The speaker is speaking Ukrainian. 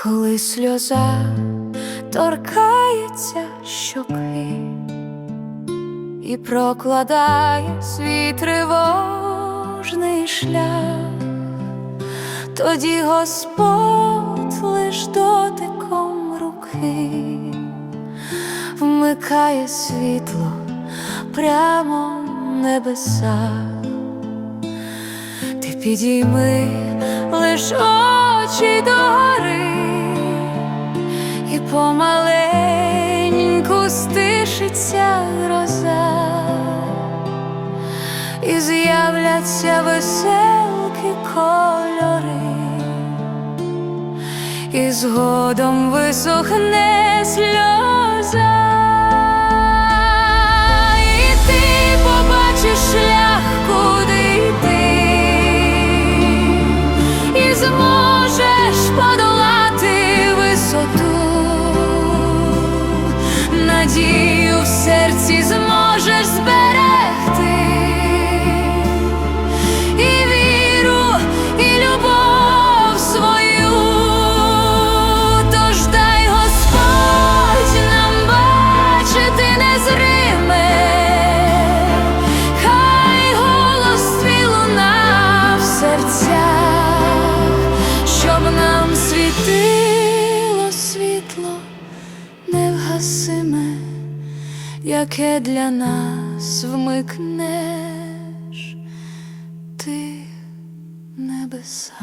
коли сльоза торкається щоки і прокладає свій тривожний шлях, тоді Господь лиш дотиком руки вмикає світло прямо в небеса. Ти підійми лиш очі догори і з'являться веселки кольори, і згодом висохне сльоза. І ти побачиш шлях, куди йти, зможеш подолати висоту, надію в серці зможеш зберегти, яке для нас вмикнеш ти небеса.